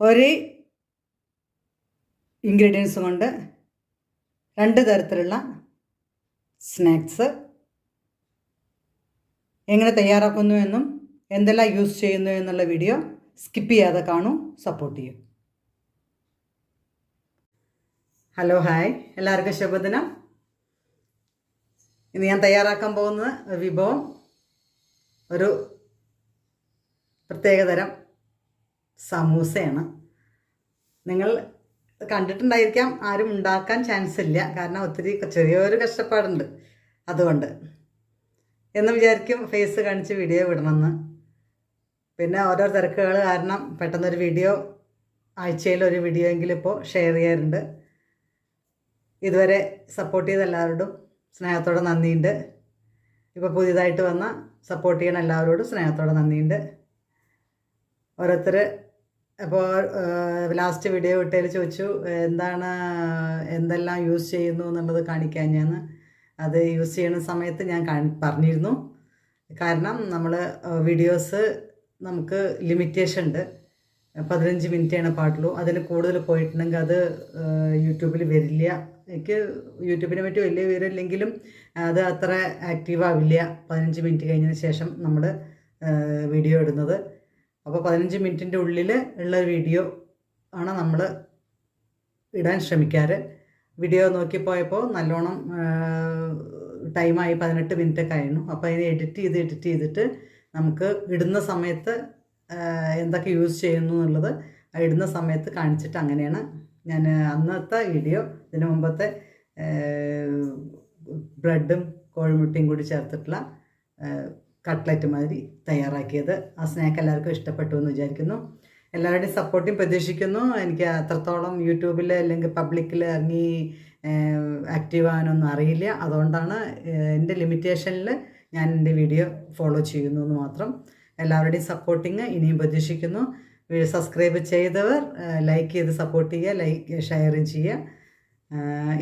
ഒരേ ഇൻഗ്രീഡിയൻസ് കൊണ്ട് രണ്ട് തരത്തിലുള്ള സ്നാക്സ് എങ്ങനെ തയ്യാറാക്കുന്നു എന്നും എന്തെല്ലാം യൂസ് ചെയ്യുന്നു എന്നുള്ള വീഡിയോ സ്കിപ്പ് ചെയ്യാതെ കാണൂ സപ്പോർട്ട് ചെയ്യും. ഹലോ ഹായ് എല്ലാവർക്കും ശുഭദിനം. ഇന്ന് ഞാൻ തയ്യാറാക്കാൻ പോകുന്ന വിഭവം ഒരു പ്രത്യേകതരം സമൂസയാണ്. നിങ്ങൾ കണ്ടിട്ടുണ്ടായിരിക്കാം ആരും ഉണ്ടാക്കാൻ ചാൻസ് ഇല്ല. കാരണം ഒത്തിരി ചെറിയൊരു കഷ്ടപ്പാടുണ്ട് അതുകൊണ്ട്. എന്ന് വിചാരിക്കും ഫേസ് കാണിച്ച് വീഡിയോ വിടണമെന്ന് പിന്നെ ഓരോ തിരക്കുകൾ കാരണം പെട്ടെന്നൊരു വീഡിയോ ആഴ്ചയിൽ ഒരു വീഡിയോ എങ്കിലും ഇപ്പോൾ ഷെയർ ചെയ്യാറുണ്ട്. ഇതുവരെ സപ്പോർട്ട് ചെയ്ത എല്ലാവരോടും സ്നേഹത്തോടെ നന്ദിയുണ്ട്. ഇപ്പോൾ പുതിയതായിട്ട് വന്ന സപ്പോർട്ട് ചെയ്യണ എല്ലാവരോടും സ്നേഹത്തോടെ നന്ദിയുണ്ട്. ഓരോരുത്തർ അപ്പോൾ ലാസ്റ്റ് വീഡിയോ ഇട്ടതിൽ ചോദിച്ചു എന്താണ് എന്തെല്ലാം യൂസ് ചെയ്യുന്നു എന്നുള്ളത് കാണിക്കാൻ ഞാൻ? അത് യൂസ് ചെയ്യുന്ന സമയത്ത് ഞാൻ പറഞ്ഞിരുന്നു. കാരണം നമ്മൾ വീഡിയോസ് നമുക്ക് ലിമിറ്റേഷൻ ഉണ്ട്. പതിനഞ്ച് മിനിറ്റാണ് പാട്ടുള്ളൂ അതിൽ കൂടുതൽ പോയിട്ടുണ്ടെങ്കിൽ അത് യൂട്യൂബിൽ വരില്ല. എനിക്ക് യൂട്യൂബിനെ പറ്റി വലിയ വിവരമില്ലെങ്കിലും അത് അത്ര ആക്റ്റീവ് ആവില്ല. പതിനഞ്ച് മിനിറ്റ് കഴിഞ്ഞതിന് ശേഷം നമ്മൾ വീഡിയോ ഇടുന്നത്. അപ്പോൾ പതിനഞ്ച് മിനിറ്റിന്റെ ഉള്ളിൽ ഉള്ള വീഡിയോ ആണ് നമ്മൾ ഇടാൻ ശ്രമിക്കാറ്. വീഡിയോ നോക്കിപ്പോയപ്പോൾ നല്ലോണം ടൈമായി പതിനെട്ട് മിനിറ്റ് കഴിഞ്ഞു അപ്പോൾ അതിനെ എഡിറ്റ് ചെയ്ത് എഡിറ്റ് ചെയ്തിട്ട് നമുക്ക് ഇടുന്ന സമയത്ത് എന്തൊക്കെ യൂസ് ചെയ്യുന്നു എന്നുള്ളത് ഇടുന്ന സമയത്ത് കാണിച്ചിട്ട് അങ്ങനെയാണ് ഞാൻ അന്നത്തെ വീഡിയോ ഇതിനു മുമ്പത്തെ ബ്രെഡും കോഴിമുട്ടയും കൂടി ചേർത്തിട്ടുള്ള കട്ട്ലറ്റ് മാതിരി തയ്യാറാക്കിയത്. ആ സ്നാക്ക് എല്ലാവർക്കും ഇഷ്ടപ്പെട്ടു എന്ന് വിചാരിക്കുന്നു. എല്ലാവരുടെയും സപ്പോർട്ടും പ്രതീക്ഷിക്കുന്നു. എനിക്ക് അത്രത്തോളം യൂട്യൂബിൽ അല്ലെങ്കിൽ പബ്ലിക്കിൽ ഇറങ്ങി ആക്റ്റീവ് ആകാനൊന്നും അറിയില്ല. അതുകൊണ്ടാണ് എന്റെ ലിമിറ്റേഷനിൽ ഞാൻ എന്റെ വീഡിയോ ഫോളോ ചെയ്യുന്നു എന്ന് മാത്രം. എല്ലാവരുടെയും സപ്പോർട്ടിങ് ഇനിയും പ്രതീക്ഷിക്കുന്നു. സബ്സ്ക്രൈബ് ചെയ്തവർ ലൈക്ക് ചെയ്ത് സപ്പോർട്ട് ചെയ്യുക ലൈക്ക് ഷെയറും ചെയ്യുക.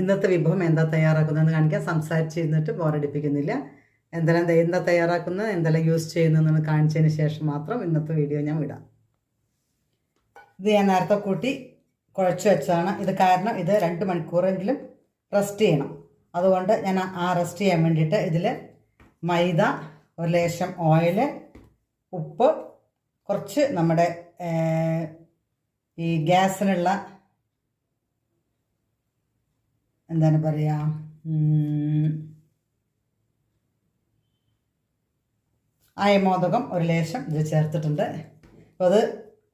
ഇന്നത്തെ വിഭവം എന്താ തയ്യാറാക്കുന്നതെന്ന് കാണിക്കാൻ സംസാരിച്ചിരുന്നിട്ട് ബോറടിപ്പിക്കുന്നില്ല. എന്തെല്ലാം എന്താ തയ്യാറാക്കുന്നത് എന്തെല്ലാം യൂസ് ചെയ്യുന്നതെന്ന് കാണിച്ചതിന് ശേഷം മാത്രം ഇന്നത്തെ വീഡിയോ ഞാൻ വിടാം. ഇത് ഞാൻ നേരത്തെ കൂട്ടി കുഴച്ച് വെച്ചാണ് ഇത് കാരണം ഇത് രണ്ട് മണിക്കൂറെങ്കിലും റെസ്റ്റ് ചെയ്യണം. അതുകൊണ്ട് ഞാൻ ആ റെസ്റ്റ് ചെയ്യാൻ വേണ്ടിയിട്ട് ഇതിൽ മൈദ ഒരു ലേശം ഓയിൽ ഉപ്പ് കുറച്ച് നമ്മുടെ ഈ ഗ്യാസിനുള്ള എന്താണ് പറയുക അയമോദകം ഒരു ലേശം ഇത് ചേർത്തിട്ടുണ്ട്. അപ്പോൾ അത്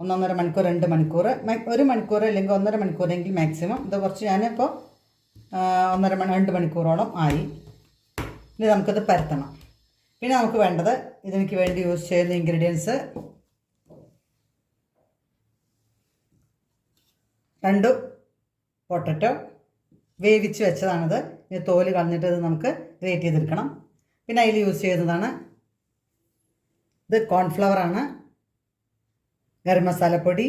ഒന്നൊന്നര മണിക്കൂർ രണ്ട് മണിക്കൂർ ഒരു മണിക്കൂർ അല്ലെങ്കിൽ ഒന്നര മണിക്കൂറെങ്കിൽ മാക്സിമം ഇത് കുറച്ച് ഞാനിപ്പോൾ ഒന്നര മണി രണ്ട് മണിക്കൂറോളം ആയി. ഇനി നമുക്കിത് പരത്തണം. പിന്നെ നമുക്ക് വേണ്ടത് ഇതിനക്ക് വേണ്ടി യൂസ് ചെയ്യുന്ന ഇൻഗ്രീഡിയൻസ് രണ്ട് പൊട്ടറ്റോ വേവിച്ച് വെച്ചതാണിത്. ഇനി തോൽ കളഞ്ഞിട്ട് ഇത് നമുക്ക് ഗ്രേറ്റ് ചെയ്തെടുക്കണം. പിന്നെ അതിൽ യൂസ് ചെയ്യുന്നതാണ് ഇത് കോൺഫ്ലവർ കോൺഫ്ലവറാണ് ഗരം മസാലപ്പൊടി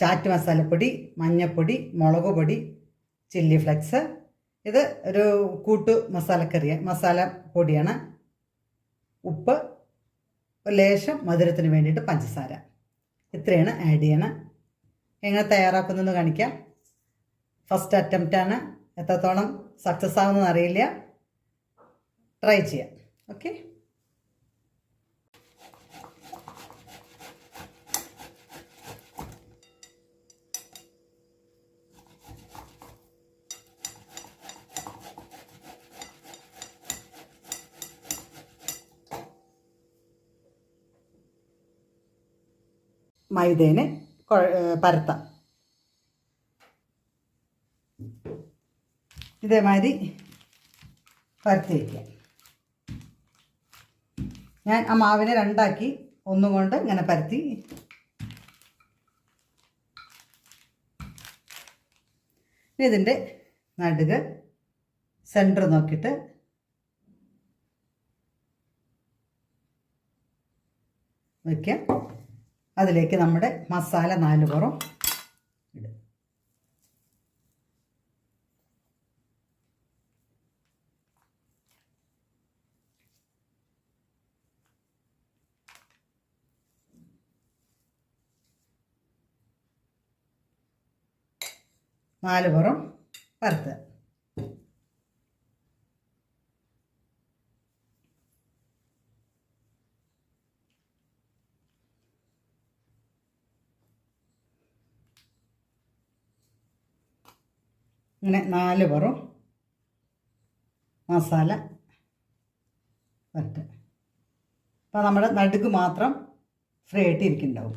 ചാറ്റ് മസാലപ്പൊടി മഞ്ഞൾപ്പൊടി മുളക് പൊടി ചില്ലി ഫ്ലെക്സ് ഇത് ഒരു കൂട്ടു മസാലക്കറി മസാല പൊടിയാണ്. ഉപ്പ് ലേശം മധുരത്തിന് വേണ്ടിയിട്ട് പഞ്ചസാര. ഇത്രയാണ് ആഡ് ചെയ്യണം. എങ്ങനെ തയ്യാറാക്കുന്നതെന്ന് കാണിക്കാം. ഫസ്റ്റ് അറ്റംപ്റ്റാണ് എത്രത്തോളം സക്സസ് ആവുന്നതെന്ന് അറിയില്ല. ട്രൈ ചെയ്യാം. ഓക്കെ? മൈദേനെ പരത്താം. ഇതേമാതിരി പരത്തി വയ്ക്കാം ഞാൻ ആ മാവിനെ രണ്ടാക്കി ഒന്നും കൊണ്ട് ഇങ്ങനെ പരത്തി. ഇതിന്റെ നടുക് സെന്റർ നോക്കിയിട്ട് വയ്ക്കാം അതിലേക്ക് നമ്മുടെ മസാല നാല് പുറം നാല് പുറം പരത്തുക ഇങ്ങനെ നാല് പുറം മസാല വരട്ടുക അപ്പോൾ നമ്മുടെ നടുക്ക് മാത്രം ഫ്രൈ ആയിട്ട് ഇരിക്കുന്നുണ്ടാവും.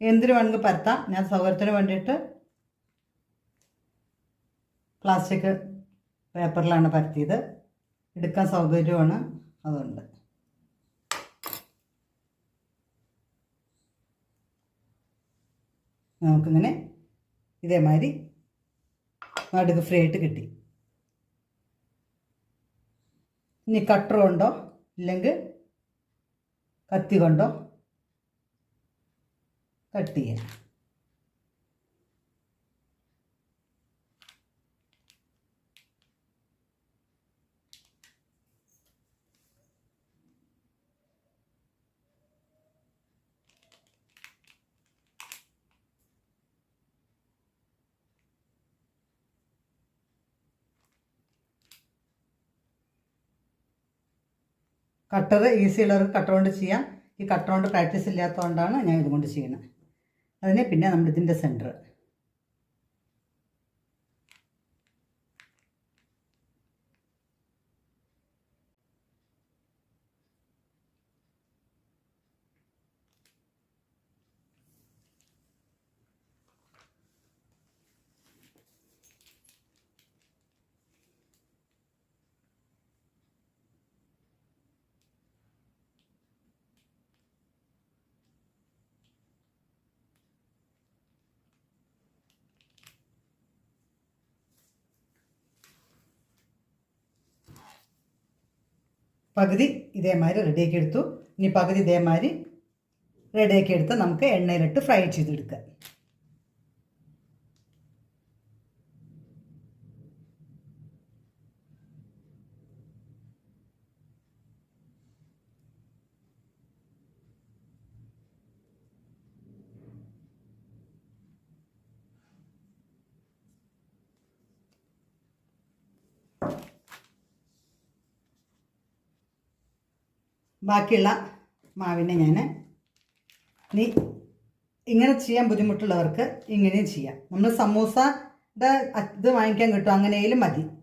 എന്തിനു വേണമെങ്കിൽ പരത്താം. ഞാൻ സൗകര്യത്തിന് വേണ്ടിയിട്ട് പ്ലാസ്റ്റിക് പേപ്പറിലാണ് പരത്തിയത്. എടുക്കാൻ സൗകര്യമാണ്. അതുകൊണ്ട്. നമുക്കിങ്ങനെ ഇതേമാതിരി നടുക്ക് ഫ്രീ ആയിട്ട് കിട്ടി. ഇനി കട്ടർ കൊണ്ടോ ഇല്ലെങ്കിൽ കത്തി കൊണ്ടോ കട്ട് ചെയ്യാം കട്ടർ ഈസി ഉള്ളവർക്ക് ചെയ്യാം. ഈ കട്ടർ കൊണ്ട് പ്രാക്ടീസ് ഇല്ലാത്തതുകൊണ്ടാണ് ഞാൻ ഇതുകൊണ്ട് ചെയ്യുന്നത്. അതിനെ പിന്നെ നമ്മൾ ഇതിന്റെ സെന്റർ പകുതി ഇതേമാതിരി റെഡിയാക്കി എടുത്തു. ഇനി പകുതി ഇതേമാതിരി റെഡിയാക്കി എടുത്ത് നമുക്ക് എണ്ണയിലിട്ട് ഫ്രൈ ചെയ്തെടുക്കാം. ബാക്കിയുള്ള മാവിനെ ഞാൻ നീ ഇങ്ങനെ ചെയ്യാൻ ബുദ്ധിമുട്ടുള്ളവർക്ക് ഇങ്ങനെയും ചെയ്യാം. നമ്മൾ സമൂസയുടെ ഇത് വാങ്ങിക്കാൻ കിട്ടും. അങ്ങനെയും മതി.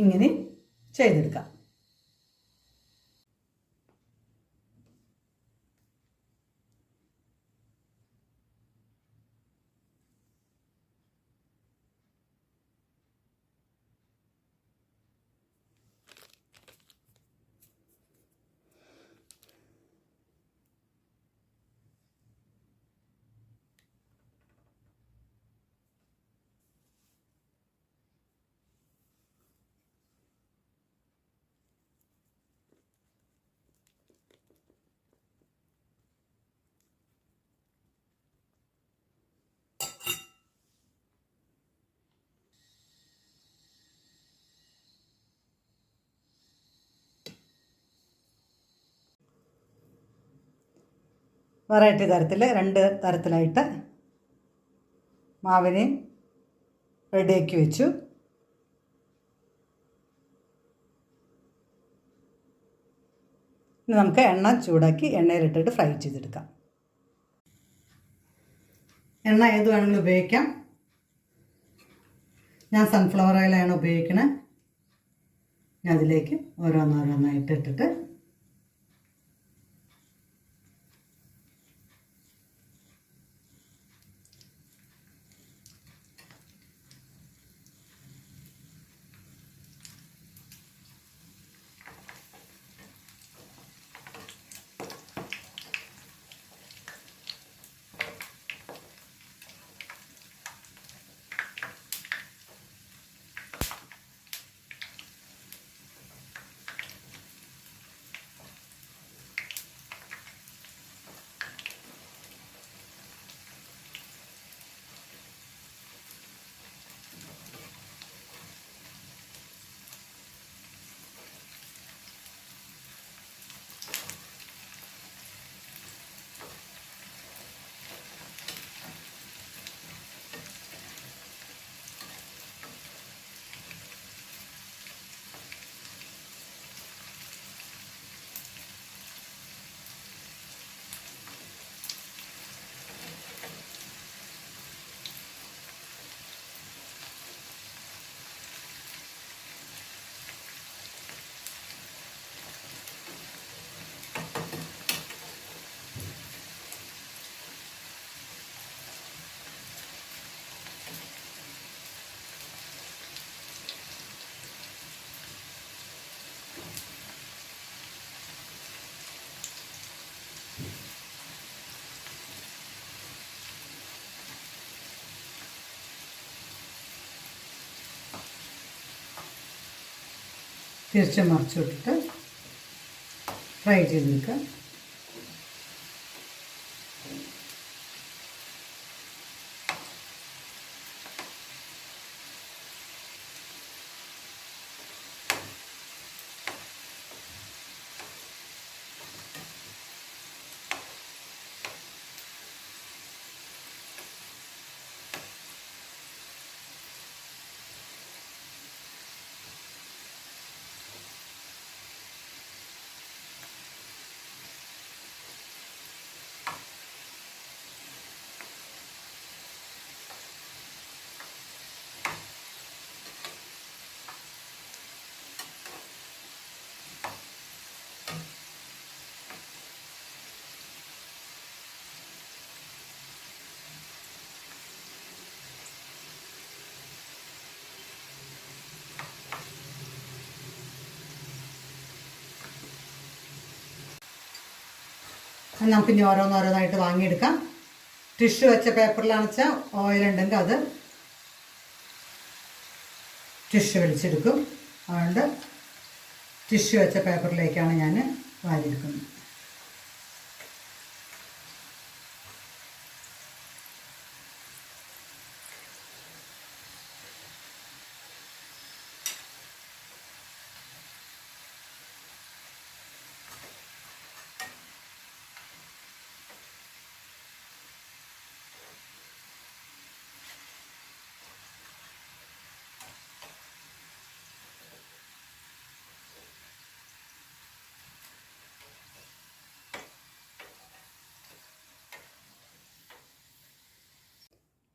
ഇങ്ങനെ ചെയ്തെടുക്കാം. വെറൈറ്റി തരത്തിൽ രണ്ട് തരത്തിലായിട്ട് മാവിനെ റെഡിയാക്കി വെച്ചു. ഇനി നമുക്ക് എണ്ണ ചൂടാക്കി എണ്ണയിലിട്ടിട്ട് ഫ്രൈ ചെയ്തെടുക്കാം. എണ്ണ ഏത് വേണമെങ്കിലും ഉപയോഗിക്കാം. ഞാൻ സൺഫ്ലവർ ഓയിലാണ് ഉപയോഗിക്കുന്നത് ഞാൻ അതിലേക്ക് ഓരോന്നോരോന്നായിട്ട് ഇട്ടിട്ട് തിരിച്ച് മറിച്ച് വിട്ടിട്ട് ഫ്രൈ ചെയ്തെടുക്കുക അത് നമുക്ക് ഇനി ഓരോന്നോരോന്നായിട്ട് വാങ്ങിയെടുക്കാം. ടിഷ്യൂ വെച്ച പേപ്പറിലാണെന്ന് വെച്ചാൽ ഓയിൽ ഉണ്ടെങ്കിൽ അത് ടിഷ്യൂ വലിച്ചെടുക്കും. അതുകൊണ്ട് ടിഷ്യൂ വെച്ച പേപ്പറിലേക്കാണ് ഞാൻ വാരിയെടുക്കുന്നത്.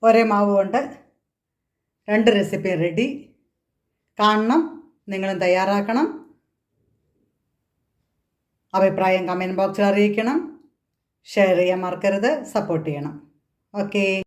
ഒരേ മാവ് കൊണ്ട് രണ്ട് റെസിപ്പി റെഡി കാണണം നിങ്ങളും തയ്യാറാക്കണം. അഭിപ്രായം കമന്റ് ബോക്സിൽ അറിയിക്കണം. ഷെയർ ചെയ്യാൻ മറക്കരുത് സപ്പോർട്ട് ചെയ്യണം. ഓക്കേ